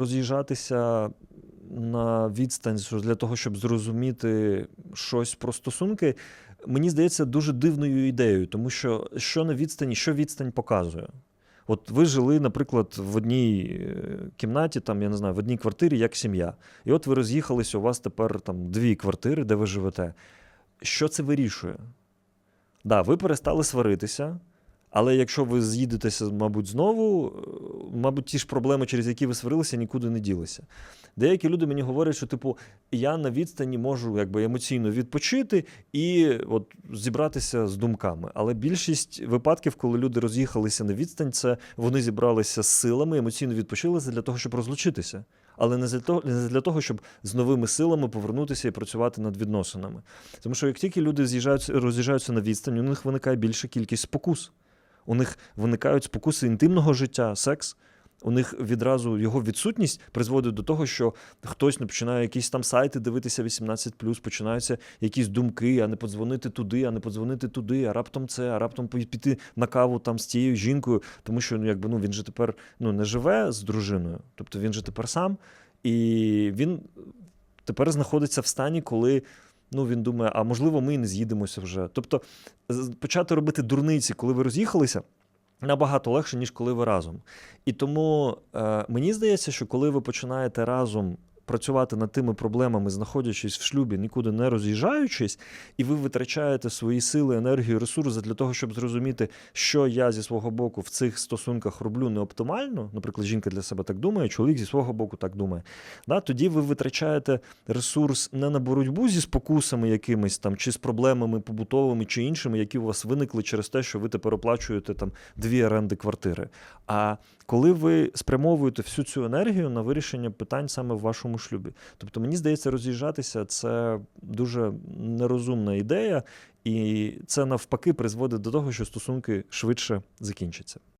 роз'їжджатися на відстань для того, щоб зрозуміти щось про стосунки, мені здається дуже дивною ідеєю, тому що що на відстані, що відстань показує. От ви жили, наприклад, в одній е, кімнаті, там, я не знаю, в одній квартирі як сім'я. І от ви роз'їхалися, у вас тепер там дві квартири, де ви живете. Що це вирішує? Да, ви перестали сваритися, але якщо ви з'їдетеся, мабуть, знову, е, мабуть, ті ж проблеми, через які ви сварилися, нікуди не ділися. Деякі люди мені говорять, що, типу, я на відстані можу якби, емоційно відпочити і от, зібратися з думками. Але більшість випадків, коли люди роз'їхалися на відстань, це вони зібралися з силами, емоційно відпочили для того, щоб розлучитися. Але не для того, не для того, щоб з новими силами повернутися і працювати над відносинами. Тому що як тільки люди з'їжджаються, роз'їжджаються на відстань, у них виникає більша кількість спокус. У них виникають спокуси інтимного життя, секс. У них відразу його відсутність призводить до того, що хтось не починає якісь там сайти дивитися 18+, починаються якісь думки, а не подзвонити туди, а не подзвонити туди, а раптом це, а раптом піти на каву там з тією жінкою, тому що ну, якби, ну, він же тепер ну, не живе з дружиною, тобто він же тепер сам, і він тепер знаходиться в стані, коли. Ну, він думає, а можливо, ми і не з'їдемося вже. Тобто, почати робити дурниці, коли ви роз'їхалися, набагато легше, ніж коли ви разом. І тому е, мені здається, що коли ви починаєте разом працювати над тими проблемами, знаходячись в шлюбі, нікуди не роз'їжджаючись, і ви витрачаєте свої сили, енергію, ресурси для того, щоб зрозуміти, що я зі свого боку в цих стосунках роблю не оптимально. Наприклад, жінка для себе так думає, чоловік зі свого боку так думає. Да? Тоді ви витрачаєте ресурс не на боротьбу зі спокусами якимись там, чи з проблемами побутовими, чи іншими, які у вас виникли через те, що ви тепер оплачуєте там дві оренди квартири. А коли ви спрямовуєте всю цю енергію на вирішення питань саме в вашому шлюбі. Тобто, мені здається, роз'їжджатися це дуже нерозумна ідея, і це навпаки призводить до того, що стосунки швидше закінчаться.